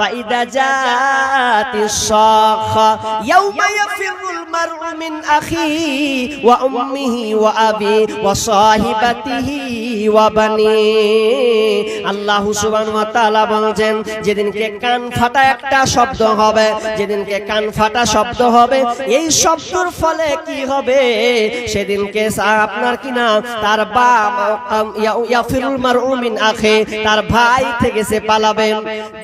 ফাইদা জাতিস সাখা ইয়াউমা ইয়াফিরুল মারউ আখি ওয়া আবি ওয়া সাহিবাতিহি ওয়া বানি আল্লাহ সুবহানাহু ওয়া বলছেন, যেদিনকে কান ফাটা একটা শব্দ হবে, যেদিনকে কান ফাটা শব্দ হবে, এই শব্দর ফলে কি হবে? সেদিনকে আপনার কি না? তার বা ইয়াফিরুল মারউ মিন তার ভাই থেকে সে পালাবে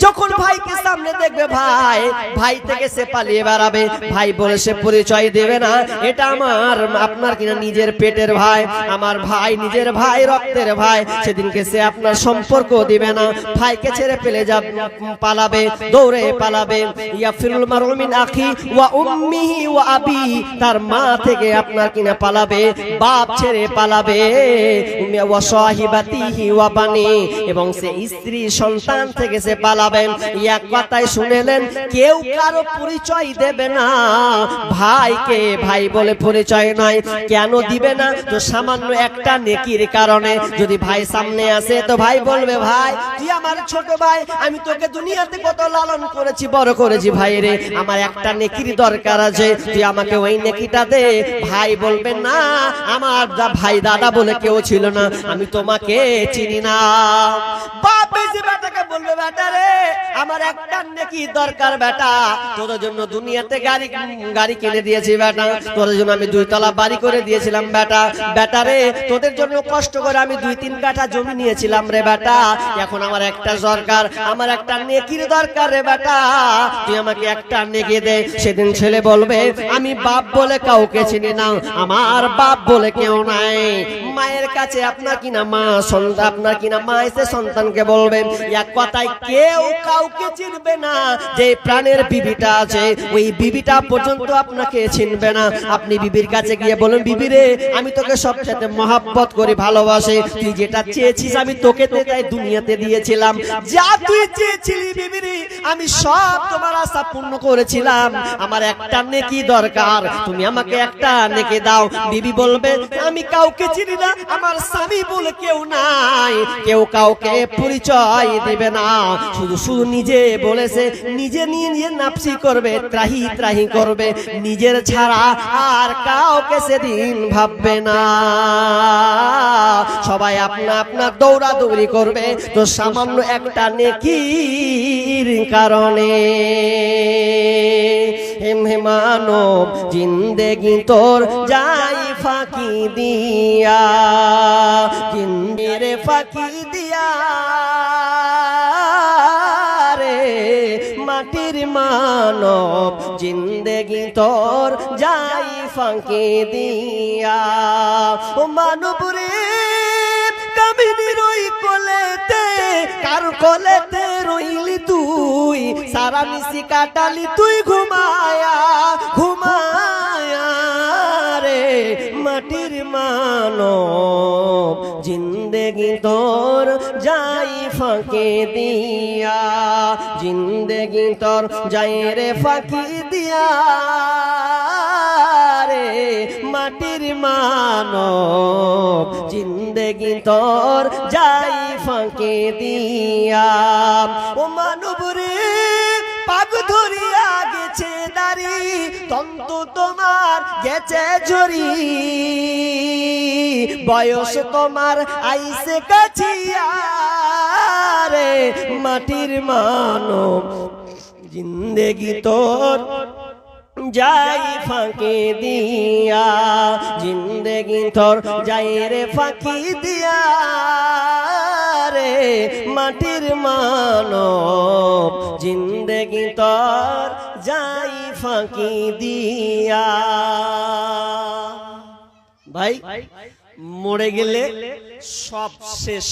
যখন ভাইকে সামনে দেখবে, ভাই ভাই থেকে সে পালিয়ে বেড়াবে। ভাই বলে সে পরিচয় দেবে। না। এটা আমার, আপনার কিনা নিজের পেটের ভাই, আমার ভাই নিজের ভাই, রক্তের ভাই। সেদিনকে সে আপনার সম্পর্ক দিবে না। ভাইকে ছেড়ে পেলে যা, পালাবে, দৌড়ে পালাবে। ইয়াফিরুল মারুমিন আখি ওয়া উম্মিহি ওয়া আবি। তার মা থেকে আপনার কিনা পালাবে, বাপ ছেড়ে পালাবে। উম্মিয়া ওয়া সাহিবাতিহি ওয়া বানি। এবং সে স্ত্রী, সন্তান থেকে সে পালাবে। এক কথায় শুনেলেন কেউ কারও পরিচয় দেবে না। ভাইকে ভাই বলে পরিচয় নয়। কেন দিবে না? তো সামান্য একটা নেকির কারণে যদি ভাই সামনে আসে, তো ভাই বলবে, ভাই, তুই আমার ছোট ভাই, আমি তোকে দুনিয়াতে কত লালন করেছি, বড় করেছি ভাই রে। আমার একটা নেকির দরকার আছে। তুই আমাকে ওই নেকিটা দে। ভাই বলবে, না, আমার ভাই দাদা বলে কেউ ছিল না। আমি তোমাকে চিনি না। বাপ বলবে বেটা রে, আমার একটা নেকি দরকার বেটা। তোদের জন্য দুনিয়াতে গাড়ি গাড়ি কিনে দিয়েছি বেটা। তোদের জন্য আমি দুই তলা বাড়ি করে দিয়েছিলাম বেটা। বেটা রে, তোদের জন্য কষ্ট করে আমি দুই তিন কাঠা জমি নিয়েছিলাম রে বেটা। এখন আমার একটা দরকার, আমার একটা নেকির দরকার রে বেটা। তুই আমাকে একটা নেকি দে। সেদিন ছেলে বলবে, আমি বাপ বলে কাউকে চিনি না। আমার বাপ বলে কেউ নাই। মায়ের কাছে আপনার কিনা মা সন্তান, আপনার কিনা মা এসে সন্তানকে বলবেন এক কথায় কেউ কাউকে চিনবে না। যে প্রাণের বিবিটা আছে, ওই বিবিটা পর্যন্ত আপনাকে চিনবে না। আপনি বিবির কাছে গিয়ে বলেন, বিবি রে, আমি তোকে সবচেয়ে মহাব্বত করে, ভালোবাসে। তুই যেটা চেয়েছিস, আমি তোকে তো তাই দুনিয়াতে দিয়েছিলাম। যা তুই চেয়েছিলি বিবি রে আমি সব তোমার আশা পূর্ণ করেছিলাম। আমার একটা নেকি দরকার, তুমি আমাকে একটা নেকি দাও। বিবি বলবে, আমি কাউকে চিনি না, আমার স্বামী বলে কেউ নাই। কেউ কাউকে পরিচয় দিবে না। শুধু শুধু নিজে বলেছে, নিজে নিয়ে নাপসি করবে, ত্রাহি ত্রাহি করবে। নিজের ছাড়া আর কাউকে সেদিন ভাববে না। সবাই আপনা আপনা দৌড়াদৌড়ি করবে, তো সামান্য একটা নেকির কারণে। হেম হেমানব জিন্দেগি তোর যাই ফাঁকি দিয়া। জিন্দিরে ফাঁকি দিয়া। মানব জিন্দেগি তোর যাই ফাঁকি দিয়া। মানব রে কামিনীর রই কোলেতে, কার কোলেতে রইলি তুই? সারা নিশি কাটালি তুই ঘুমায়া ঘুমায়া ফাঁকে দিয়া, জিন্দগি তোর যাই রে ফাঁকি দিয়া রে, মাটির মানব, জিন্দগি তোর যাই ফাঁকে দিয়া। ও মানব রে পাগ ধরিয়া গেছে দাড়ি তন্ত তোমার গেছে বয়স তোমার আইসে কাছিয়া রে মাটির মানব জিন্দেগি তোর যাই ফাঁকি দিয়া। জিন্দেগি তোর যাই রে ফাঁকি দিয়া। মাটির মানব। জিন্দেগি তর যাই ফাঁকি দিয়া। ভাই মরে গেলে সব শেষ।